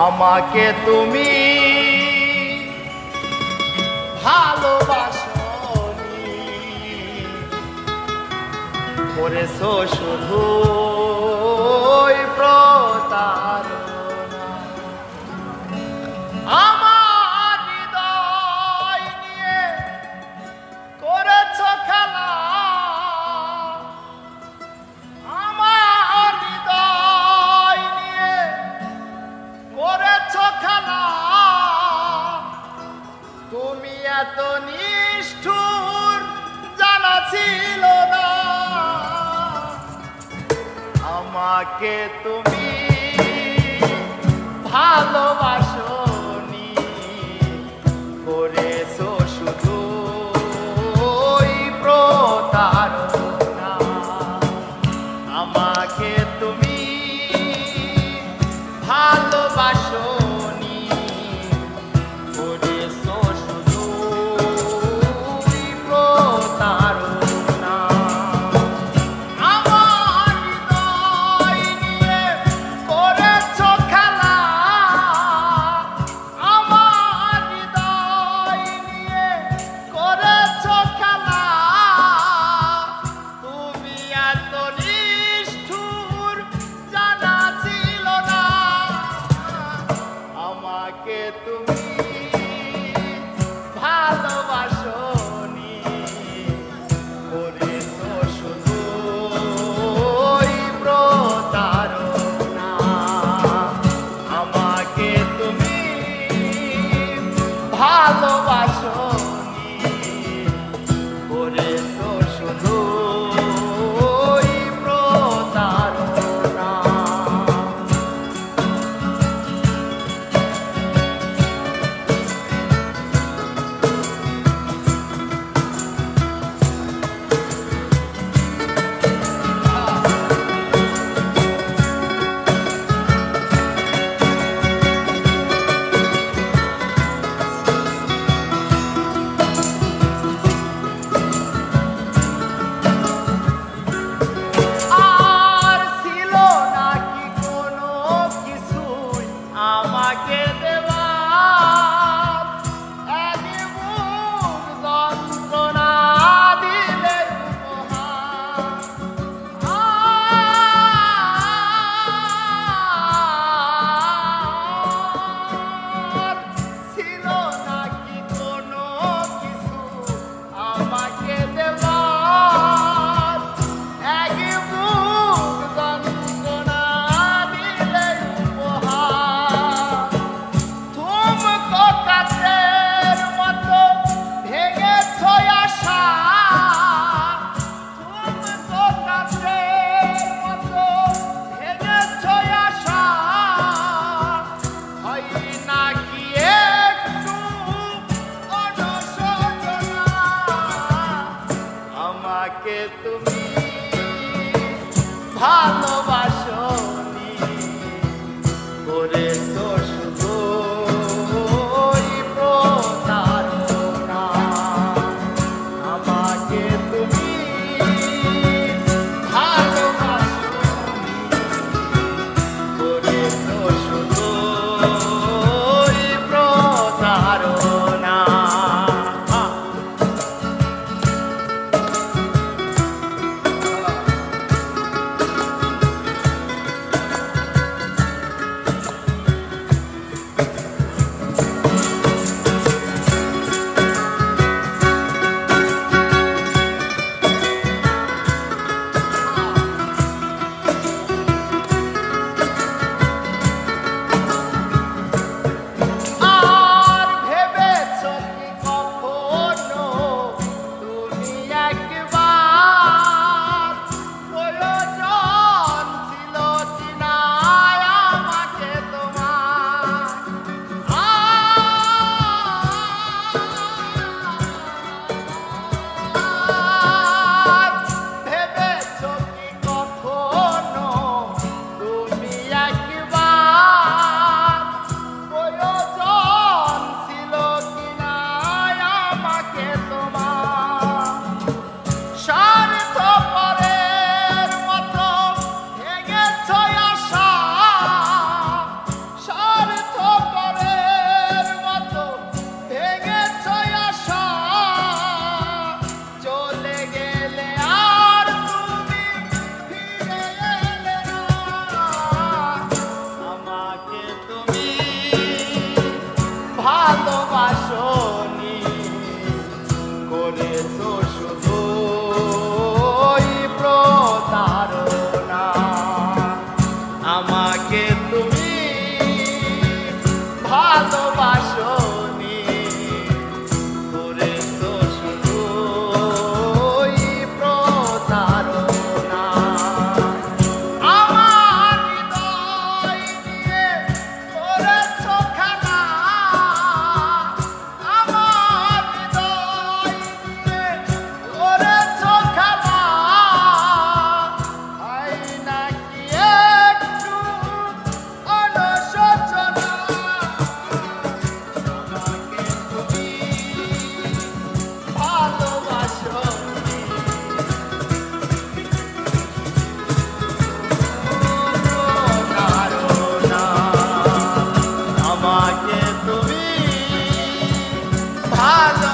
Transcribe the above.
আমাকে তুমি ভালোবাসনি করেছ শুধু আমাকে তুমি ভালোবাসনি ভালোবাসনি শুধু আমাকে তুমি ভালো I know.